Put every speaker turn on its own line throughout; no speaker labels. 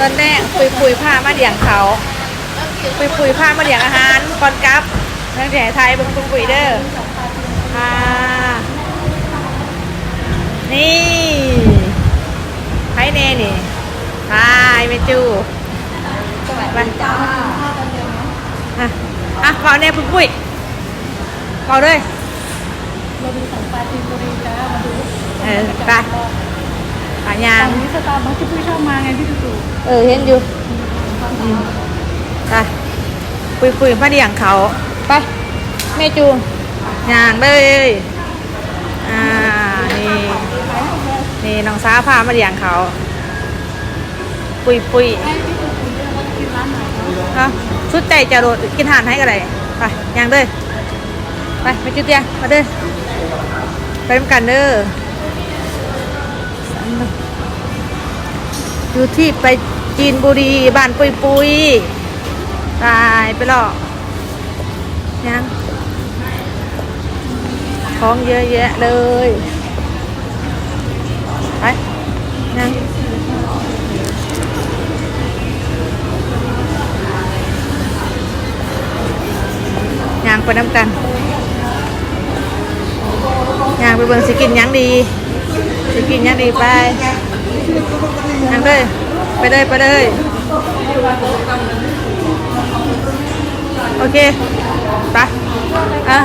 ตอนแรกปุยปุยผ้ามาเดี่ยงเขาปุยปุยผ้ามาเดี่ยงอาหารก่อนกลับนักแข่ไทยเบิ่งปุยปุยเด้อค่ะนี่ไพ่เน่นี่ไพ่เมจูไปอะอะเปล่าเนี่ยปุยปุยเปล่าเลย
เราดูสังปาจีนบุรีจ้ามาดู
เออไป ปายา
ตางมนี้สตาร์บัคที่พี่ชอบมาไงพี่ตู่
เออเห็นอยู่อืมไปปุยปุยมาเดี่ยงเขาไปแม่จูย่างเลยอ่านี่นี่น้องสาพามาเดี่ยงเขา ปุยปุย
ให้พี่ตู่คุณเลือกว่าจะกินร้านไหนเนาะ
เนาะชุดใจจะโดดกินอาหารให้กันเลยไปย่างเลยไปไปจุดเตียงมาเด้อไปทำกันเด้อ อยู่ที่ไปจีนบุรีบ้านปุยปุยตายไปหรอกยังของเยอะแยะเลยไปยังยางไปน้ำกันยางไปเบิ่งสิกินยังดี สิกินยังดีไปยางเลยไปเลยไปเลยโอเคไปอะ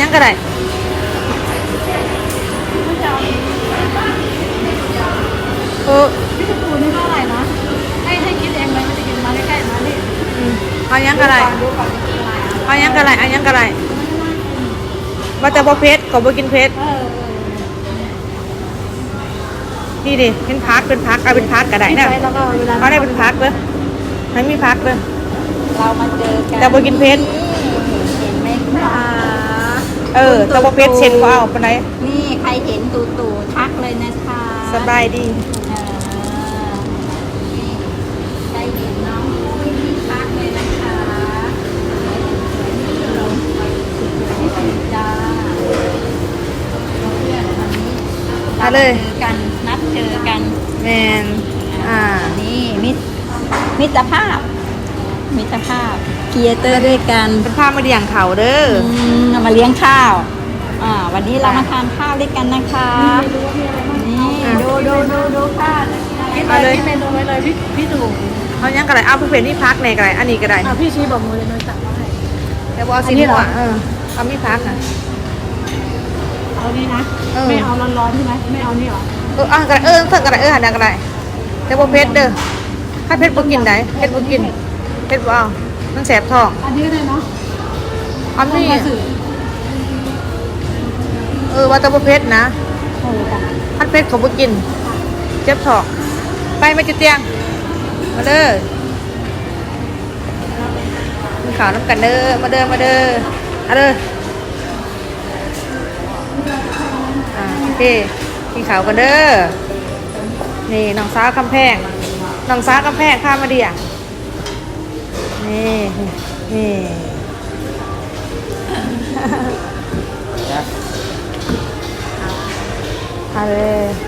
ยังก็ได้เออ
พี่ตู่นี่เท่าไหร่นะ ให้ให้คิดเองไหมไม่ได้กินมาใกล้ๆมานี่
อืมเอาหยังก็ได้
ดูก่อนจะกินอะไรอะ
เอาหยังก็ได้เอาหยังก็ได้ว่าแต่บ่เพชรก็บ่กินเพชร
เออ
นี่ดิเป็นพักเป็นพักเอาเป็นพักก็ได้
กิน
นะ
ไปแล้วก็เวลา
เอาได้เป็นพักเลยให้มีพักเลย
เรามาเจอกัน
แต่บ่กินเพชร
เห็นไหมคะ
เออแต่บ่เพชรเช่นก็เอาปานใด
นี่ใครเห็นตู่ตู่ทักเลยนะคะ
สบายดี
เออนี่ใครเห็นน้องพี่ทักเลยนะคะจ้าเพื่อนวันนี้
มาเลย
เจอกันนัดเจอกัน
แมนอ่า
นี่มิตรมิตรภาพ มิตรภาพเกียร์เตอร์ด้วยกัน
เป็นผ้ามาเดี่ยงเขาเด้อ
อืมเอามาเลี้ยงข้าวอ่าวันนี้เรามาทานข้าวด้วยกันนะคะนี่ดูดูดูดูค่ะ
มาเลย
เมนูไว้เลยพี่พี่ตู่
เอาหยังก็ได้เอาเพื่อนนี่พักในก็ได้อันนี้ก็ได้
อ่าพี่ชี้บอกมือเลยหน่อยสั่งมาให้
แต่ว่าเอา
อั
สิ
นนี้เหรอ
หัวเออเอามีพักอะ
เอานี่นะ
เออ
ไม่เอาร้อนๆใช่ไหมไม่เอานี่เหรอ
เออเอาก็ได้เออเถิงก็ได้เออหันหน้าก็ได้แต่บ่เพชรเด้อถ้าเพชรบ่กินได้เพชรบ่กิน เพชรบ่เอามันแสบท้อง
อันนี้ก็ได้เนาะ
อันนี้
มาสื่อ
เออว่าแต่บ่เพชรนะ
โอ้จ้ะ
อันเพชรเขาบ่กิน เจ็บท้อง ไปมาจุดเตียง มาเด้อมีข่าวน้ำกันเด้อ มาเด้อ มาเด้อเอาเด้ออ่าโอเคกินข่าวกันเด้อ นี่น้องสาวคำแพง น้องสาวคำแพงข้ามมาเดียง นี่นี่เอะไร